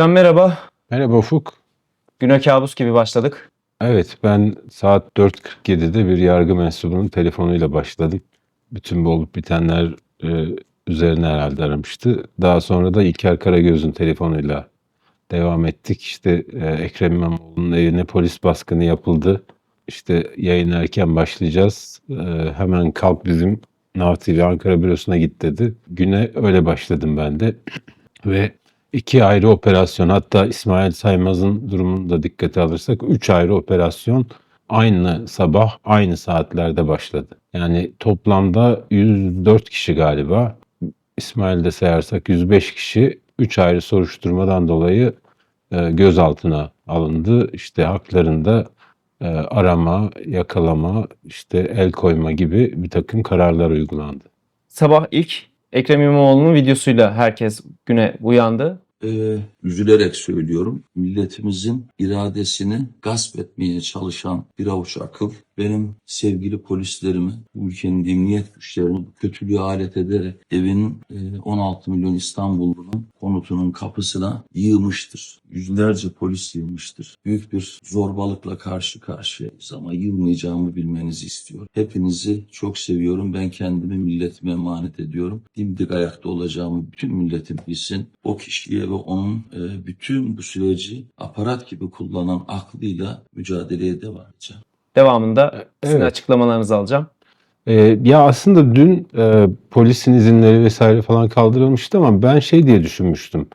Can merhaba. Merhaba Ufuk. Güne kabus gibi başladık. Evet ben saat 4.47'de bir yargı mensubunun telefonuyla başladım. Bütün bu olup bitenler e, üzerine herhalde aramıştı. Daha sonra da İlker Karagöz'ün telefonuyla devam ettik. İşte e, Ekrem İmamoğlu'nun evine polis baskını yapıldı. İşte yayın erken başlayacağız. E, hemen kalk bizim Nav TV Ankara bürosuna git dedi. Güne öyle başladım ben de. Ve iki ayrı operasyon hatta İsmail Saymaz'ın durumunu da dikkate alırsak üç ayrı operasyon aynı sabah aynı saatlerde başladı. Yani toplamda 104 kişi galiba İsmail'de sayarsak 105 kişi üç ayrı soruşturmadan dolayı e, gözaltına alındı. İşte haklarında e, arama, yakalama, işte el koyma gibi bir takım kararlar uygulandı. Sabah ilk Ekrem İmamoğlu'nun videosuyla herkes güne uyandı. Ee, üzülerek söylüyorum. Milletimizin iradesini gasp etmeye çalışan bir avuç akıl benim sevgili polislerimi, bu ülkenin emniyet güçlerini bu kötülüğe alet ederek evinin e, 16 milyon İstanbullu'nun konutunun kapısına yığmıştır. Yüzlerce polis yığmıştır. Büyük bir zorbalıkla karşı karşıyayız ama yılmayacağımı bilmenizi istiyorum. Hepinizi çok seviyorum. Ben kendimi milletime emanet ediyorum. Dimdik ayakta olacağımı bütün milletim bilsin. O kişiye ve onun e, bütün bu süreci aparat gibi kullanan aklıyla mücadeleye devam edeceğim. Devamında sizin Evet. açıklamalarınızı alacağım. Ee, ya aslında dün e, polisin izinleri vesaire falan kaldırılmıştı ama ben şey diye düşünmüştüm.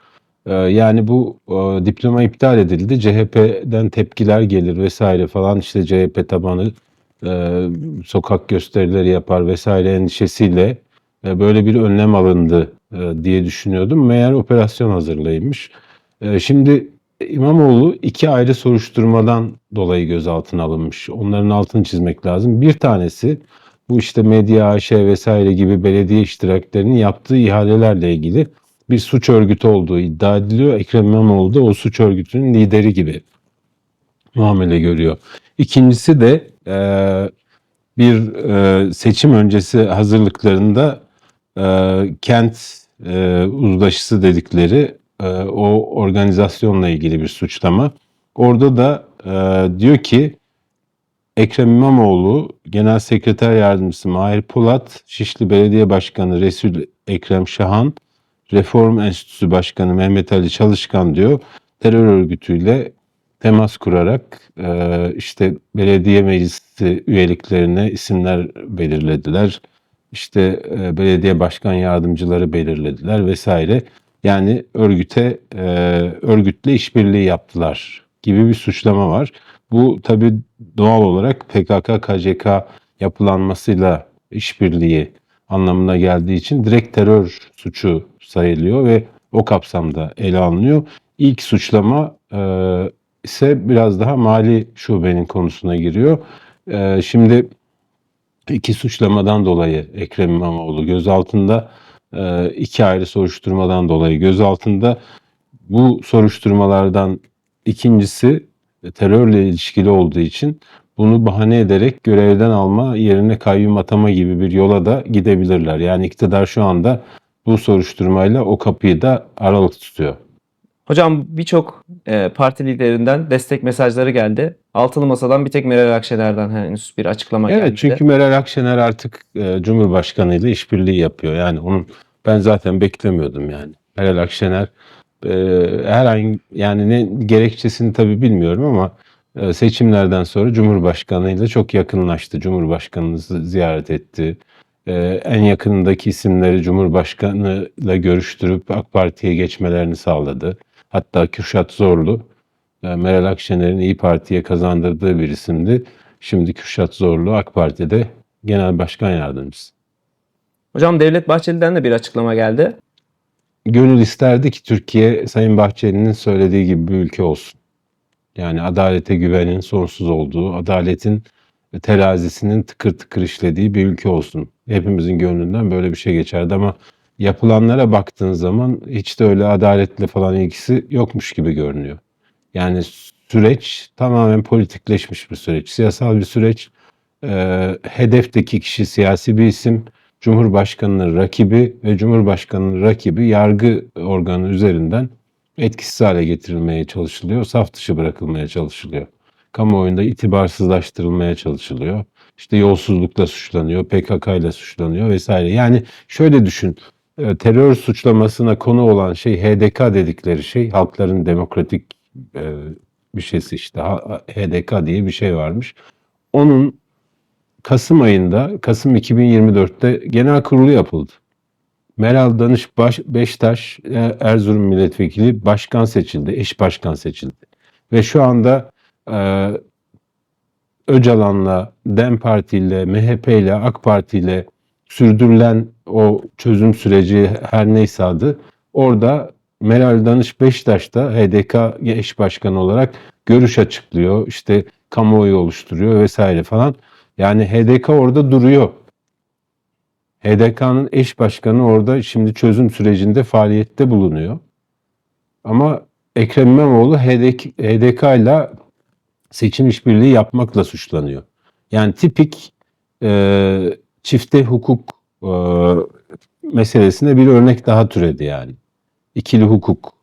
Ee, yani bu e, diploma iptal edildi. CHP'den tepkiler gelir vesaire falan işte CHP tabanı e, sokak gösterileri yapar vesaire endişesiyle e, böyle bir önlem alındı e, diye düşünüyordum. Meğer operasyon hazırlayılmış. E, şimdi İmamoğlu iki ayrı soruşturmadan dolayı gözaltına alınmış. Onların altını çizmek lazım. Bir tanesi bu işte Medya AŞ vesaire gibi belediye iştiraklerinin yaptığı ihalelerle ilgili bir suç örgütü olduğu iddia ediliyor. Ekrem İmamoğlu da o suç örgütünün lideri gibi muamele görüyor. İkincisi de eee, bir eee, seçim öncesi hazırlıklarında eee, kent eee, uzlaşısı dedikleri eee, o organizasyonla ilgili bir suçlama. Orada da eee, diyor ki Ekrem İmamoğlu, Genel Sekreter Yardımcısı Mahir Polat, Şişli Belediye Başkanı Resul Ekrem Şahan, Reform Enstitüsü Başkanı Mehmet Ali Çalışkan diyor terör örgütüyle temas kurarak e, işte belediye meclisi üyeliklerine isimler belirlediler. İşte e, belediye başkan yardımcıları belirlediler vesaire. Yani örgüte e, örgütle işbirliği yaptılar gibi bir suçlama var. Bu tabii doğal olarak PKK KCK yapılanmasıyla işbirliği anlamına geldiği için direkt terör suçu sayılıyor ve o kapsamda ele alınıyor. İlk suçlama e, ise biraz daha mali şubenin konusuna giriyor. E, şimdi iki suçlamadan dolayı Ekrem İmamoğlu gözaltında, iki ayrı soruşturmadan dolayı gözaltında. Bu soruşturmalardan ikincisi e, terörle ilişkili olduğu için bunu bahane ederek görevden alma yerine kayyum atama gibi bir yola da gidebilirler. Yani iktidar şu anda bu soruşturmayla o kapıyı da aralık tutuyor. Hocam birçok e, parti liderinden destek mesajları geldi. Altılı Masa'dan bir tek Meral Akşener'den henüz bir açıklama Evet geldi. çünkü Meral Akşener artık e, Cumhurbaşkanı ile işbirliği yapıyor. Yani onun ben zaten beklemiyordum yani. Meral Akşener e, herhangi yani ne gerekçesini tabii bilmiyorum ama e, seçimlerden sonra Cumhurbaşkanı ile çok yakınlaştı. Cumhurbaşkanını z- ziyaret etti. E, en yakınındaki isimleri Cumhurbaşkanı ile görüştürüp AK Parti'ye geçmelerini sağladı. Hatta Kürşat Zorlu e, Meral Akşener'in İyi Parti'ye kazandırdığı bir isimdi. Şimdi Kürşat Zorlu AK Parti'de Genel Başkan Yardımcısı. Hocam Devlet Bahçeli'den de bir açıklama geldi. Gönül isterdi ki Türkiye Sayın Bahçeli'nin söylediği gibi bir ülke olsun. Yani adalete güvenin sonsuz olduğu, adaletin terazisinin tıkır tıkır işlediği bir ülke olsun. Hepimizin gönlünden böyle bir şey geçerdi ama yapılanlara baktığın zaman hiç de öyle adaletle falan ilgisi yokmuş gibi görünüyor. Yani süreç tamamen politikleşmiş bir süreç, siyasal bir süreç. Ee, hedefteki kişi siyasi bir isim, Cumhurbaşkanının rakibi ve Cumhurbaşkanının rakibi yargı organı üzerinden etkisiz hale getirilmeye çalışılıyor, saf dışı bırakılmaya çalışılıyor. Kamuoyunda itibarsızlaştırılmaya çalışılıyor. İşte yolsuzlukla suçlanıyor, PKK ile suçlanıyor vesaire. Yani şöyle düşün, e, terör suçlamasına konu olan şey HDK dedikleri şey, Halkların Demokratik e, bir şeysi işte HDK diye bir şey varmış. Onun Kasım ayında, Kasım 2024'te genel kurulu yapıldı. Meral Danış Baş, Beştaş e, Erzurum milletvekili başkan seçildi, eş başkan seçildi. Ve şu anda e, Öcalan'la, DEM Parti ile, MHP ile, AK Parti ile sürdürülen o çözüm süreci her neyse adı orada Meral Danış Beştaş da HDK eş başkanı olarak görüş açıklıyor. işte kamuoyu oluşturuyor vesaire falan. Yani HDK orada duruyor. HDK'nın eş başkanı orada şimdi çözüm sürecinde faaliyette bulunuyor. Ama Ekrem İmamoğlu HDK, HDK ile seçim işbirliği yapmakla suçlanıyor. Yani tipik e, çifte hukuk e, meselesine bir örnek daha türedi yani. İkili hukuk.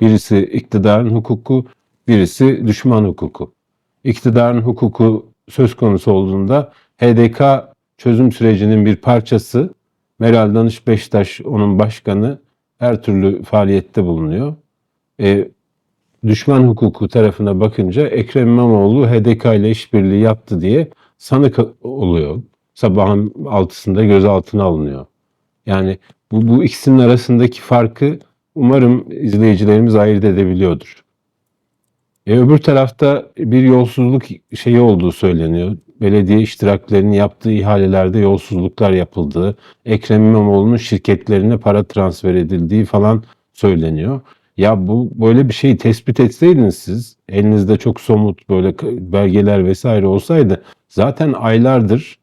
Birisi iktidarın hukuku, birisi düşman hukuku. İktidarın hukuku söz konusu olduğunda HDK çözüm sürecinin bir parçası. Meral Danış Beştaş onun başkanı her türlü faaliyette bulunuyor. E, düşman hukuku tarafına bakınca Ekrem İmamoğlu HDK ile işbirliği yaptı diye sanık oluyor. Sabahın altısında gözaltına alınıyor. Yani bu, bu ikisinin arasındaki farkı umarım izleyicilerimiz ayırt edebiliyordur. E, öbür tarafta bir yolsuzluk şeyi olduğu söyleniyor. Belediye iştiraklerinin yaptığı ihalelerde yolsuzluklar yapıldığı, Ekrem İmamoğlu'nun şirketlerine para transfer edildiği falan söyleniyor. Ya bu böyle bir şeyi tespit etseydiniz siz, elinizde çok somut böyle belgeler vesaire olsaydı zaten aylardır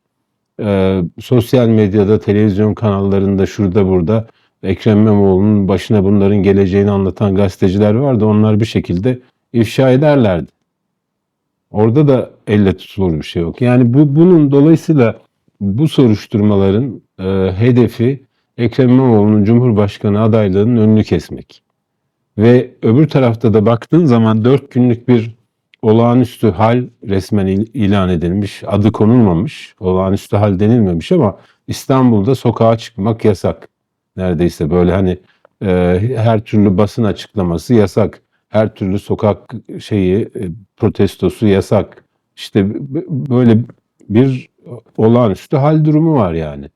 e, sosyal medyada, televizyon kanallarında şurada burada Ekrem İmamoğlu'nun başına bunların geleceğini anlatan gazeteciler vardı. Onlar bir şekilde ifşa ederlerdi. Orada da elle tutulur bir şey yok. Yani bu bunun dolayısıyla bu soruşturmaların e, hedefi Ekrem İmamoğlu'nun Cumhurbaşkanı adaylığının önünü kesmek. Ve öbür tarafta da baktığın zaman dört günlük bir olağanüstü hal resmen il- ilan edilmiş. Adı konulmamış. Olağanüstü hal denilmemiş ama İstanbul'da sokağa çıkmak yasak. Neredeyse böyle hani e, her türlü basın açıklaması yasak. Her türlü sokak şeyi e, protestosu yasak. İşte böyle bir olağanüstü hal durumu var yani.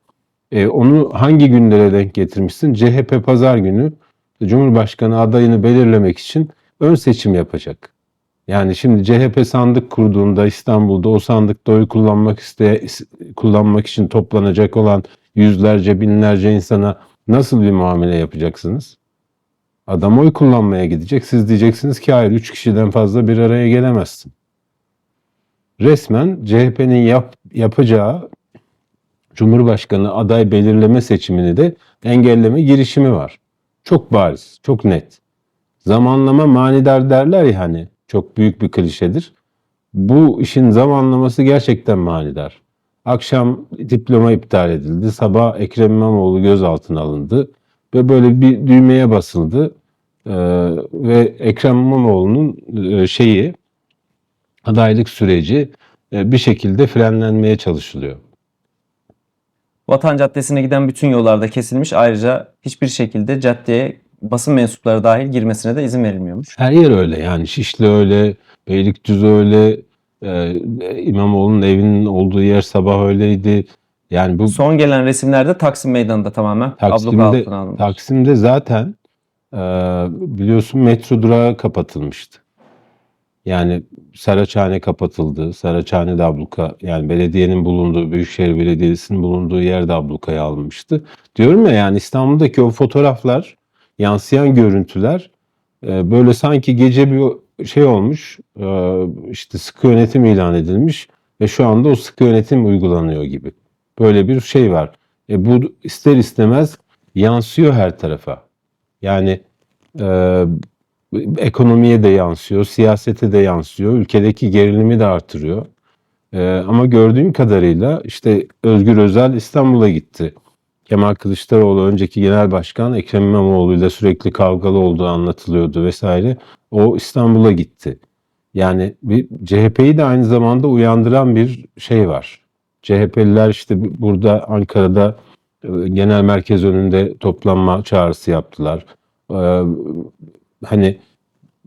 E, onu hangi günlere denk getirmişsin? CHP pazar günü Cumhurbaşkanı adayını belirlemek için ön seçim yapacak. Yani şimdi CHP sandık kurduğunda İstanbul'da o sandıkta oy kullanmak iste kullanmak için toplanacak olan yüzlerce binlerce insana nasıl bir muamele yapacaksınız? Adam oy kullanmaya gidecek. Siz diyeceksiniz ki hayır 3 kişiden fazla bir araya gelemezsin. Resmen CHP'nin yap, yapacağı Cumhurbaşkanı aday belirleme seçimini de engelleme girişimi var. Çok bariz, çok net. Zamanlama manidar derler ya hani çok büyük bir klişedir. Bu işin zamanlaması gerçekten manidar. Akşam diploma iptal edildi. Sabah Ekrem İmamoğlu gözaltına alındı. Ve böyle bir düğmeye basıldı. Ee, ve Ekrem İmamoğlu'nun e, şeyi adaylık süreci e, bir şekilde frenlenmeye çalışılıyor. Vatan Caddesi'ne giden bütün yollarda kesilmiş. Ayrıca hiçbir şekilde caddeye basın mensupları dahil girmesine de izin verilmiyormuş. Her yer öyle yani Şişli öyle, Beylikdüzü öyle, e, İmamoğlu'nun evinin olduğu yer sabah öyleydi. Yani bu Son gelen resimlerde Taksim Meydanı'nda tamamen abluka Taksim'de, altına alınmış. Taksim'de zaten biliyorsun metro durağı kapatılmıştı. Yani Saraçhane kapatıldı. Saraçhane de abluka yani belediyenin bulunduğu, Büyükşehir Belediyesi'nin bulunduğu yer de ablukaya alınmıştı. Diyorum ya yani İstanbul'daki o fotoğraflar, yansıyan görüntüler e, böyle sanki gece bir şey olmuş, e, işte sıkı yönetim ilan edilmiş ve şu anda o sıkı yönetim uygulanıyor gibi. Böyle bir şey var. E, bu ister istemez yansıyor her tarafa. Yani e, ekonomiye de yansıyor, siyasete de yansıyor, ülkedeki gerilimi de artırıyor. E, ama gördüğüm kadarıyla işte Özgür Özel İstanbul'a gitti. Kemal Kılıçdaroğlu önceki genel başkan Ekrem İmamoğlu ile sürekli kavgalı olduğu anlatılıyordu vesaire. O İstanbul'a gitti. Yani bir CHP'yi de aynı zamanda uyandıran bir şey var. CHP'liler işte burada Ankara'da genel merkez önünde toplanma çağrısı yaptılar. Ee, hani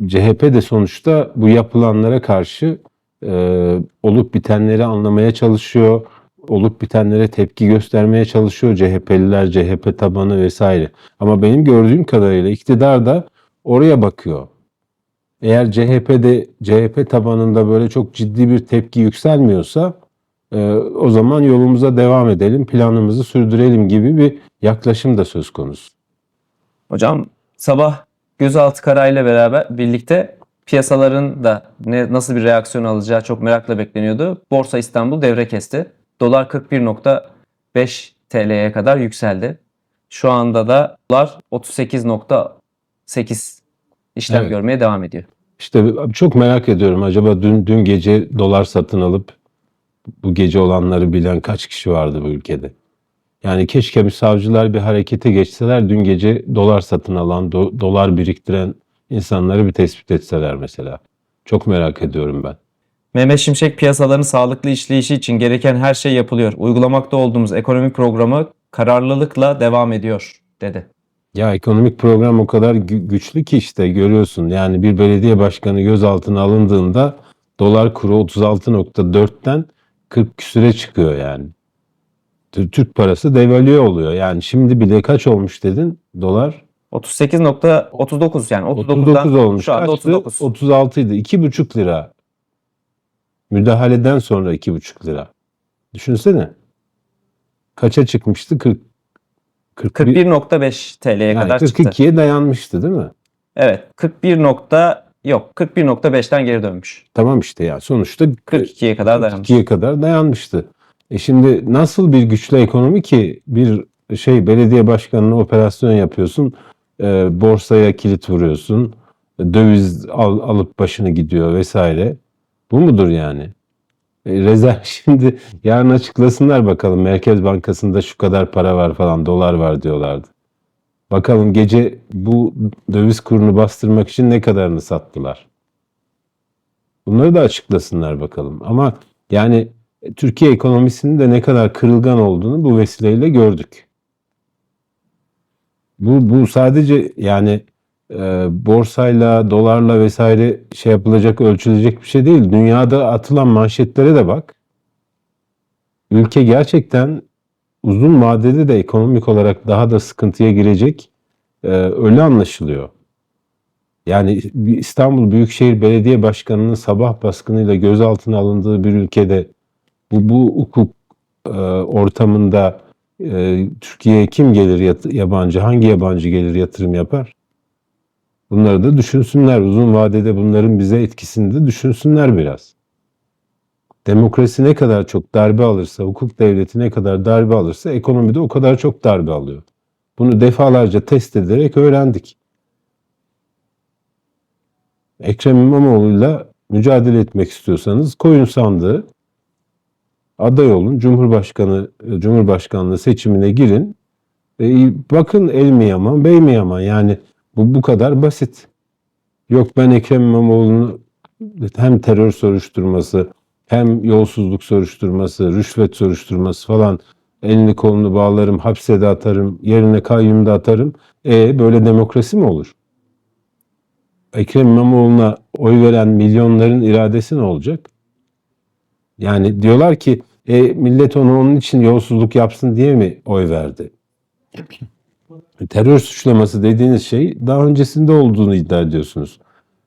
CHP de sonuçta bu yapılanlara karşı e, olup bitenleri anlamaya çalışıyor. Olup bitenlere tepki göstermeye çalışıyor CHP'liler, CHP tabanı vesaire. Ama benim gördüğüm kadarıyla iktidar da oraya bakıyor. Eğer CHP'de CHP tabanında böyle çok ciddi bir tepki yükselmiyorsa o zaman yolumuza devam edelim, planımızı sürdürelim gibi bir yaklaşım da söz konusu. Hocam sabah gözaltı kararıyla beraber birlikte piyasaların da ne, nasıl bir reaksiyon alacağı çok merakla bekleniyordu. Borsa İstanbul devre kesti. Dolar 41.5 TL'ye kadar yükseldi. Şu anda da dolar 38.8 işlem Evet. görmeye devam ediyor. İşte çok merak ediyorum acaba dün dün gece dolar satın alıp bu gece olanları bilen kaç kişi vardı bu ülkede? Yani keşke bir savcılar bir harekete geçseler dün gece dolar satın alan, do- dolar biriktiren insanları bir tespit etseler mesela. Çok merak ediyorum ben. Mehmet Şimşek piyasaların sağlıklı işleyişi için gereken her şey yapılıyor. Uygulamakta olduğumuz ekonomi programı kararlılıkla devam ediyor dedi. Ya ekonomik program o kadar gü- güçlü ki işte görüyorsun. Yani bir belediye başkanı gözaltına alındığında dolar kuru 36.4'ten 40 küsüre çıkıyor yani. Tü- Türk parası devalüe oluyor. Yani şimdi bile kaç olmuş dedin dolar? 38.39 yani 39'dan 39 olmuş. şu anda Kaçtı? 39. 36 idi. 2,5 lira. Müdahaleden sonra 2,5 lira. Düşünsene. Kaça çıkmıştı? 40 41 41.5 TL'ye yani kadar çıktı. 42'ye dayanmıştı değil mi? Evet 41 nokta yok 41.5'ten geri dönmüş. Tamam işte ya sonuçta 42'ye kadar dayanmış. 42'ye kadar dayanmıştı. E şimdi nasıl bir güçlü ekonomi ki bir şey belediye başkanına operasyon yapıyorsun, e, borsaya kilit vuruyorsun, döviz al- alıp başını gidiyor vesaire. Bu mudur yani? E, rezerv şimdi yarın açıklasınlar bakalım Merkez Bankası'nda şu kadar para var falan dolar var diyorlardı. Bakalım gece bu döviz kurunu bastırmak için ne kadarını sattılar? Bunları da açıklasınlar bakalım. Ama yani Türkiye ekonomisinin de ne kadar kırılgan olduğunu bu vesileyle gördük. Bu, bu sadece yani e, borsayla, dolarla vesaire şey yapılacak, ölçülecek bir şey değil. Dünyada atılan manşetlere de bak. Ülke gerçekten uzun vadede de ekonomik olarak daha da sıkıntıya girecek. E, öyle anlaşılıyor. Yani İstanbul Büyükşehir Belediye Başkanı'nın sabah baskınıyla gözaltına alındığı bir ülkede bu, bu hukuk e, ortamında e, Türkiye'ye kim gelir yat- yabancı, hangi yabancı gelir yatırım yapar? Bunları da düşünsünler. Uzun vadede bunların bize etkisini de düşünsünler biraz. Demokrasi ne kadar çok darbe alırsa, hukuk devleti ne kadar darbe alırsa ekonomide o kadar çok darbe alıyor. Bunu defalarca test ederek öğrendik. Ekrem İmamoğlu'yla mücadele etmek istiyorsanız koyun sandığı aday olun. Cumhurbaşkanı Cumhurbaşkanlığı seçimine girin. E, bakın el mi yaman, bey mi yaman? Yani bu bu kadar basit. Yok ben Ekrem İmamoğlu'nu hem terör soruşturması, hem yolsuzluk soruşturması, rüşvet soruşturması falan elini kolunu bağlarım, hapse de atarım, yerine kayyum da atarım. E böyle demokrasi mi olur? Ekrem İmamoğlu'na oy veren milyonların iradesi ne olacak? Yani diyorlar ki e, millet onu onun için yolsuzluk yapsın diye mi oy verdi? Terör suçlaması dediğiniz şey daha öncesinde olduğunu iddia ediyorsunuz.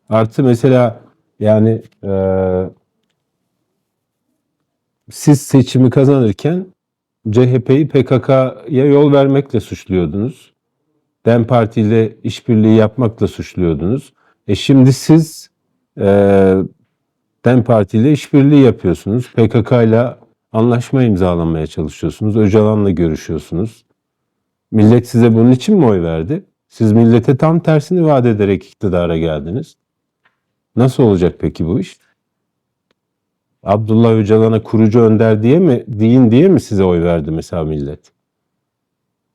Artı mesela yani e, siz seçimi kazanırken CHP'yi PKK'ya yol vermekle suçluyordunuz. DEM Parti ile işbirliği yapmakla suçluyordunuz. E şimdi siz e, DEM Parti ile işbirliği yapıyorsunuz. PKK ile anlaşma imzalamaya çalışıyorsunuz. Öcalan'la görüşüyorsunuz. Millet size bunun için mi oy verdi? Siz millete tam tersini vaat ederek iktidara geldiniz. Nasıl olacak peki bu iş? Abdullah Öcalan'a kurucu önder diye mi, deyin diye mi size oy verdi mesela millet?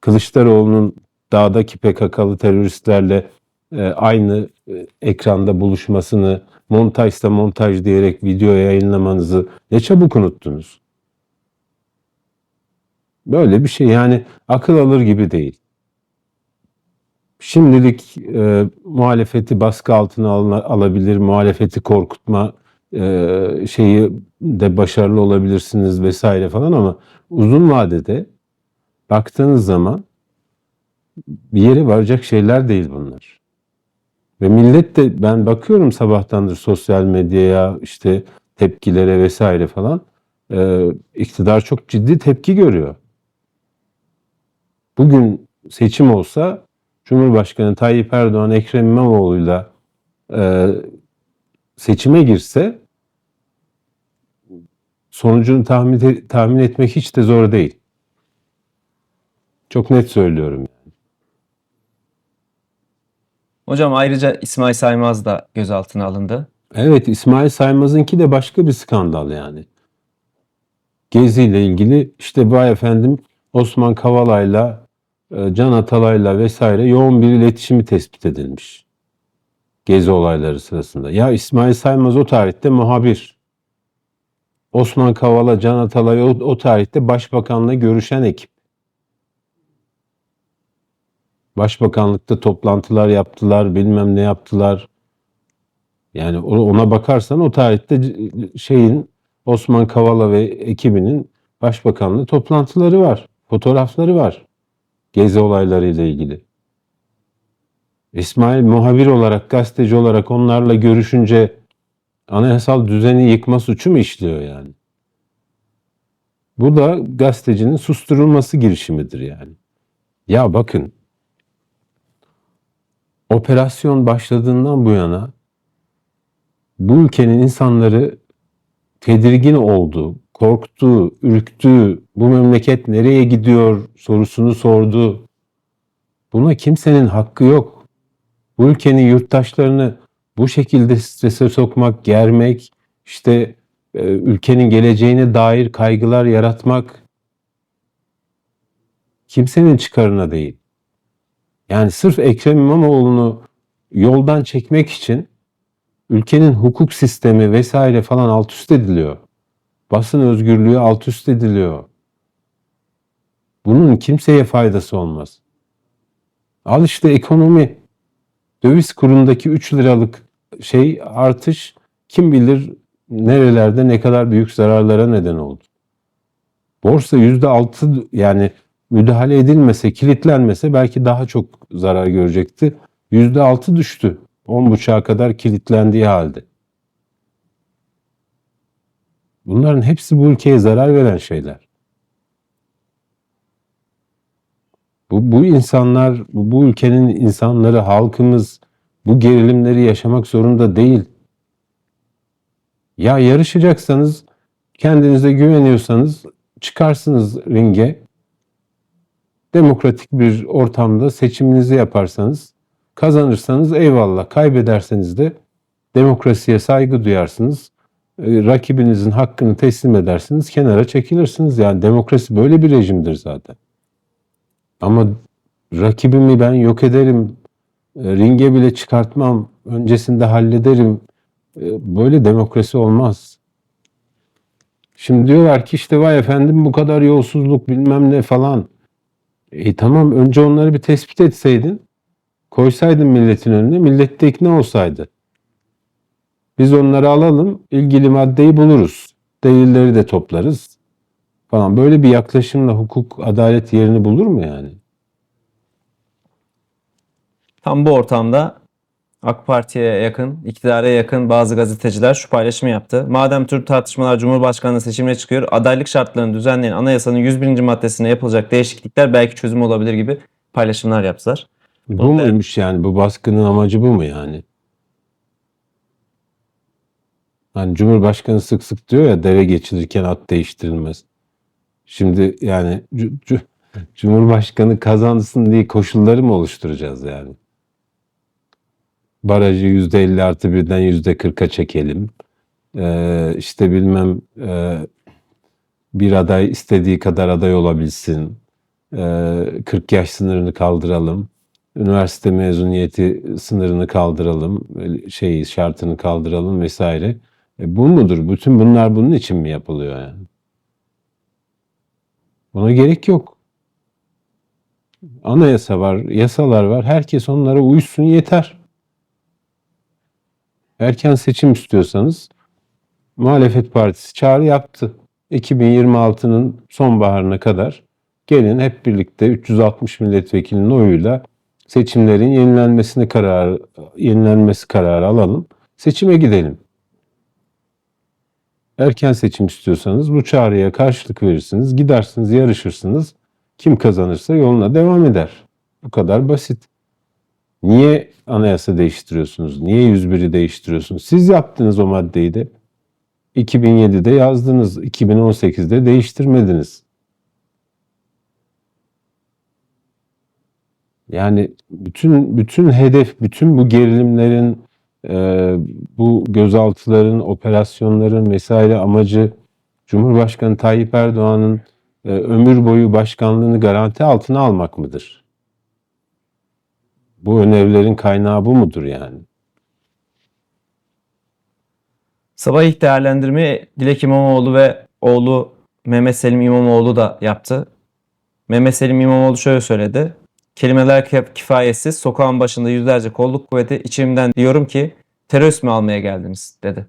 Kılıçdaroğlu'nun dağdaki PKK'lı teröristlerle e, aynı e, ekranda buluşmasını montajsa montaj diyerek video yayınlamanızı ne çabuk unuttunuz. Böyle bir şey yani akıl alır gibi değil. Şimdilik e, muhalefeti baskı altına alabilir, muhalefeti korkutma e, şeyi de başarılı olabilirsiniz vesaire falan ama uzun vadede baktığınız zaman bir yere varacak şeyler değil bunlar. Ve millet de ben bakıyorum sabahtandır sosyal medyaya işte tepkilere vesaire falan e, iktidar çok ciddi tepki görüyor. Bugün seçim olsa Cumhurbaşkanı Tayyip Erdoğan Ekrem İmamoğlu'yla e, seçime girse sonucunu tahmin, tahmin etmek hiç de zor değil. Çok net söylüyorum. Hocam ayrıca İsmail Saymaz da gözaltına alındı. Evet İsmail Saymaz'ınki de başka bir skandal yani. Gezi ile ilgili işte vay efendim Osman Kavala'yla e, Can Atalay'la vesaire yoğun bir iletişimi tespit edilmiş. Gezi olayları sırasında. Ya İsmail Saymaz o tarihte muhabir. Osman Kavala, Can Atalay o, o tarihte başbakanla görüşen ekip. Başbakanlıkta toplantılar yaptılar, bilmem ne yaptılar. Yani ona bakarsan o tarihte şeyin Osman Kavala ve ekibinin başbakanlığı toplantıları var. Fotoğrafları var. Gezi olaylarıyla ilgili. İsmail muhabir olarak, gazeteci olarak onlarla görüşünce anayasal düzeni yıkma suçu mu işliyor yani? Bu da gazetecinin susturulması girişimidir yani. Ya bakın operasyon başladığından bu yana bu ülkenin insanları tedirgin oldu, korktu, ürktü, bu memleket nereye gidiyor sorusunu sordu. Buna kimsenin hakkı yok. Bu ülkenin yurttaşlarını bu şekilde strese sokmak, germek, işte e, ülkenin geleceğine dair kaygılar yaratmak kimsenin çıkarına değil. Yani sırf Ekrem İmamoğlu'nu yoldan çekmek için ülkenin hukuk sistemi vesaire falan alt üst ediliyor. Basın özgürlüğü alt üst ediliyor. Bunun kimseye faydası olmaz. Al işte ekonomi. Döviz kurundaki 3 liralık şey artış kim bilir nerelerde ne kadar büyük zararlara neden oldu. Borsa %6 yani müdahale edilmese, kilitlenmese belki daha çok zarar görecekti. %6 düştü. 10.5'a kadar kilitlendiği halde. Bunların hepsi bu ülkeye zarar veren şeyler. Bu, bu insanlar, bu, bu ülkenin insanları, halkımız bu gerilimleri yaşamak zorunda değil. Ya yarışacaksanız, kendinize güveniyorsanız çıkarsınız ringe. Demokratik bir ortamda seçiminizi yaparsanız, kazanırsanız eyvallah, kaybederseniz de demokrasiye saygı duyarsınız. E, rakibinizin hakkını teslim edersiniz, kenara çekilirsiniz. Yani demokrasi böyle bir rejimdir zaten. Ama rakibimi ben yok ederim, e, ringe bile çıkartmam, öncesinde hallederim. E, Böyle demokrasi olmaz. Şimdi diyorlar ki işte vay efendim bu kadar yolsuzluk bilmem ne falan. E tamam önce onları bir tespit etseydin, koysaydın milletin önüne, millet de ikna olsaydı. Biz onları alalım, ilgili maddeyi buluruz. Delilleri de toplarız falan. Böyle bir yaklaşımla hukuk, adalet yerini bulur mu yani? Tam bu ortamda AK Parti'ye yakın, iktidara yakın bazı gazeteciler şu paylaşımı yaptı. Madem tüm tartışmalar Cumhurbaşkanlığı seçimine çıkıyor, adaylık şartlarını düzenleyen anayasanın 101. maddesine yapılacak değişiklikler belki çözüm olabilir gibi paylaşımlar yaptılar. Bu Orada- muymuş yani? Bu baskının amacı bu mu yani? Hani Cumhurbaşkanı sık sık diyor ya dere geçilirken at değiştirilmez. Şimdi yani cu- cu- Cumhurbaşkanı kazansın diye koşulları mı oluşturacağız yani? Barajı yüzde elli artı birden yüzde kırka çekelim. Ee, işte bilmem e, bir aday istediği kadar aday olabilsin. e, 40 yaş sınırını kaldıralım. Üniversite mezuniyeti sınırını kaldıralım. e, Şey şartını kaldıralım vesaire. E, bu mudur? Bütün bunlar bunun için mi yapılıyor yani? Buna gerek yok. Anayasa var, yasalar var. Herkes onlara uysun yeter. Erken seçim istiyorsanız muhalefet partisi çağrı yaptı. 2026'nın sonbaharına kadar gelin hep birlikte 360 milletvekilinin oyuyla seçimlerin yenilenmesini karar yenilenmesi kararı alalım. Seçime gidelim. Erken seçim istiyorsanız bu çağrıya karşılık verirsiniz, gidersiniz, yarışırsınız. Kim kazanırsa yoluna devam eder. Bu kadar basit. Niye anayasa değiştiriyorsunuz? Niye 101'i değiştiriyorsunuz? Siz yaptınız o maddeyi de. 2007'de yazdınız, 2018'de değiştirmediniz. Yani bütün bütün hedef, bütün bu gerilimlerin, bu gözaltıların, operasyonların vesaire amacı Cumhurbaşkanı Tayyip Erdoğan'ın e, ömür boyu başkanlığını garanti altına almak mıdır? Bu önerilerin kaynağı bu mudur yani? Sabah ilk değerlendirmeyi Dilek İmamoğlu ve oğlu Mehmet Selim İmamoğlu da yaptı. Mehmet Selim İmamoğlu şöyle söyledi. Kelimeler kif- kifayetsiz. Sokağın başında yüzlerce kolluk kuvveti. içimden diyorum ki terörist mi almaya geldiniz dedi.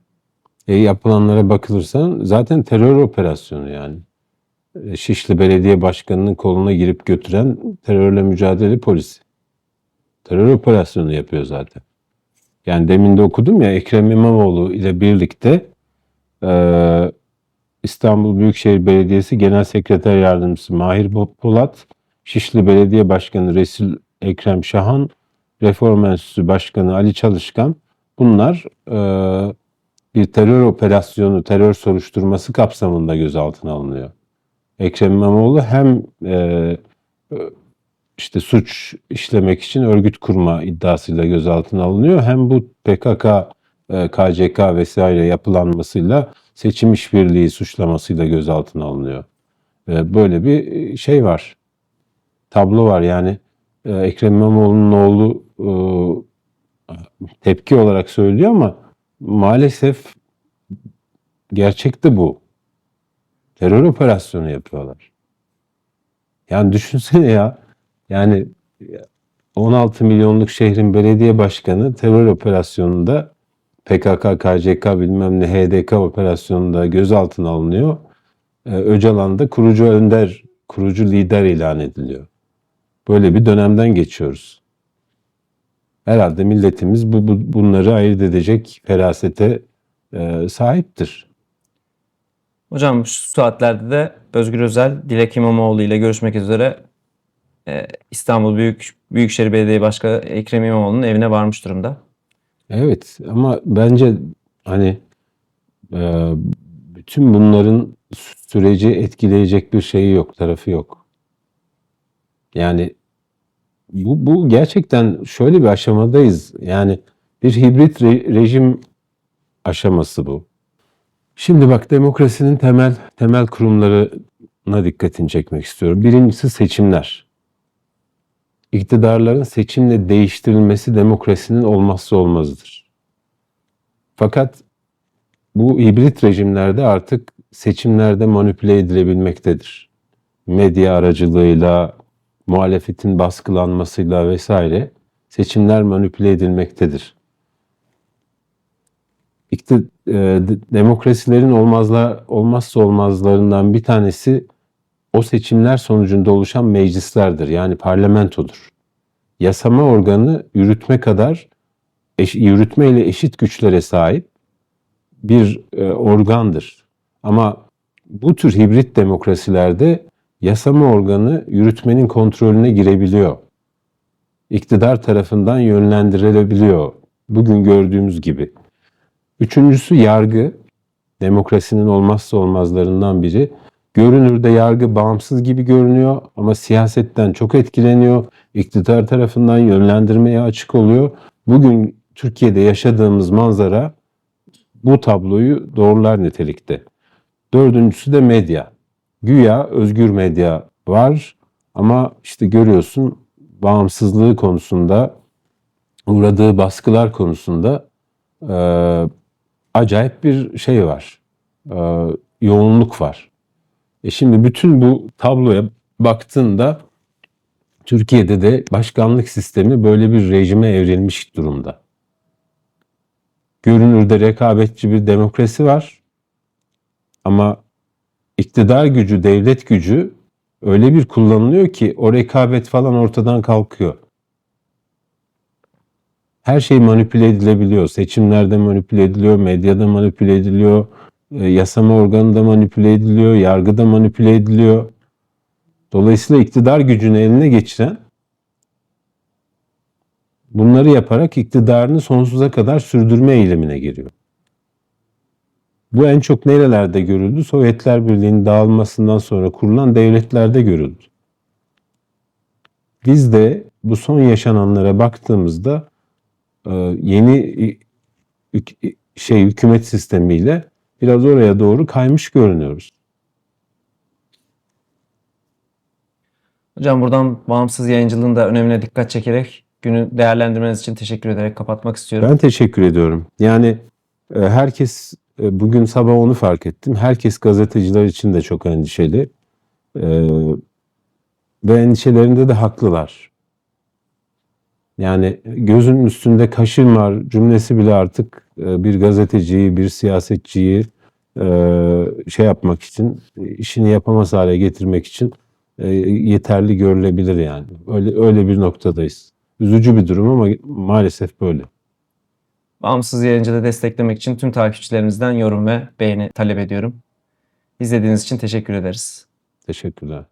E, yapılanlara bakılırsa zaten terör operasyonu yani. E, Şişli Belediye Başkanı'nın koluna girip götüren terörle mücadele polisi. Terör operasyonu yapıyor zaten. Yani demin de okudum ya Ekrem İmamoğlu ile birlikte e, İstanbul Büyükşehir Belediyesi Genel Sekreter Yardımcısı Mahir Polat, Şişli Belediye Başkanı Resul Ekrem Şahan, Reform Enstitüsü Başkanı Ali Çalışkan bunlar e, bir terör operasyonu, terör soruşturması kapsamında gözaltına alınıyor. Ekrem İmamoğlu hem e, işte suç işlemek için örgüt kurma iddiasıyla gözaltına alınıyor. Hem bu PKK, e, KCK vesaire yapılanmasıyla seçim işbirliği suçlamasıyla gözaltına alınıyor. E, Böyle bir şey var. Tablo var yani. e, Ekrem İmamoğlu'nun oğlu e, tepki olarak söylüyor ama maalesef gerçekte bu. Terör operasyonu yapıyorlar. Yani düşünsene ya. Yani 16 milyonluk şehrin belediye başkanı terör operasyonunda PKK, KCK bilmem ne HDK operasyonunda gözaltına alınıyor. Ee, Öcalan da kurucu önder, kurucu lider ilan ediliyor. Böyle bir dönemden geçiyoruz. Herhalde milletimiz bu, bu bunları ayırt edecek ferasete e, sahiptir. Hocam şu saatlerde de Özgür Özel Dilek İmamoğlu ile görüşmek üzere e, İstanbul Büyük Büyükşehir Belediye Başkanı Ekrem İmamoğlu'nun evine varmış durumda. Evet ama bence hani e, bütün bunların süreci etkileyecek bir şeyi yok, tarafı yok. Yani bu, bu gerçekten şöyle bir aşamadayız. Yani bir hibrit re- rejim aşaması bu. Şimdi bak demokrasinin temel temel kurumlarına dikkatini çekmek istiyorum. Birincisi seçimler. İktidarların seçimle değiştirilmesi demokrasinin olmazsa olmazıdır. Fakat bu hibrit rejimlerde artık seçimlerde manipüle edilebilmektedir. Medya aracılığıyla, muhalefetin baskılanmasıyla vesaire seçimler manipüle edilmektedir. İkti, e, de- demokrasilerin olmazla, olmazsa olmazlarından bir tanesi o seçimler sonucunda oluşan meclislerdir. Yani parlamentodur. Yasama organı yürütme kadar eş, yürütme ile eşit güçlere sahip bir e, organdır. Ama bu tür hibrit demokrasilerde yasama organı yürütmenin kontrolüne girebiliyor. İktidar tarafından yönlendirilebiliyor. Bugün gördüğümüz gibi. Üçüncüsü yargı. Demokrasinin olmazsa olmazlarından biri. Görünürde yargı bağımsız gibi görünüyor ama siyasetten çok etkileniyor. İktidar tarafından yönlendirmeye açık oluyor. Bugün Türkiye'de yaşadığımız manzara bu tabloyu doğrular nitelikte. Dördüncüsü de medya. Güya özgür medya var Ama işte görüyorsun bağımsızlığı konusunda uğradığı baskılar konusunda e, acayip bir şey var. E, yoğunluk var. E şimdi bütün bu tabloya baktığında Türkiye'de de başkanlık sistemi böyle bir rejime evrilmiş durumda. Görünürde rekabetçi bir demokrasi var. Ama iktidar gücü, devlet gücü öyle bir kullanılıyor ki o rekabet falan ortadan kalkıyor. Her şey manipüle edilebiliyor. Seçimlerde manipüle ediliyor, medyada manipüle ediliyor, e, yasama organında manipüle ediliyor, yargıda manipüle ediliyor. Dolayısıyla iktidar gücünü eline geçiren bunları yaparak iktidarını sonsuza kadar sürdürme eğilimine giriyor. Bu en çok nerelerde görüldü? Sovyetler Birliği'nin dağılmasından sonra kurulan devletlerde görüldü. Biz de bu son yaşananlara baktığımızda e, yeni şey hükümet sistemiyle biraz oraya doğru kaymış görünüyoruz. Hocam buradan bağımsız yayıncılığın da önemine dikkat çekerek günü değerlendirmeniz için teşekkür ederek kapatmak istiyorum. Ben teşekkür ediyorum. Yani e, herkes bugün sabah onu fark ettim. Herkes gazeteciler için de çok endişeli. E, ve endişelerinde de haklılar. Yani gözünün üstünde kaşın var cümlesi bile artık e, bir gazeteciyi, bir siyasetçiyi e, şey yapmak için, işini yapamaz hale getirmek için e, yeterli görülebilir yani. Öyle öyle bir noktadayız. Üzücü bir durum ama maalesef böyle. Bağımsız yayıncılığı desteklemek için tüm takipçilerimizden yorum ve beğeni talep ediyorum. İzlediğiniz için teşekkür ederiz. Teşekkürler.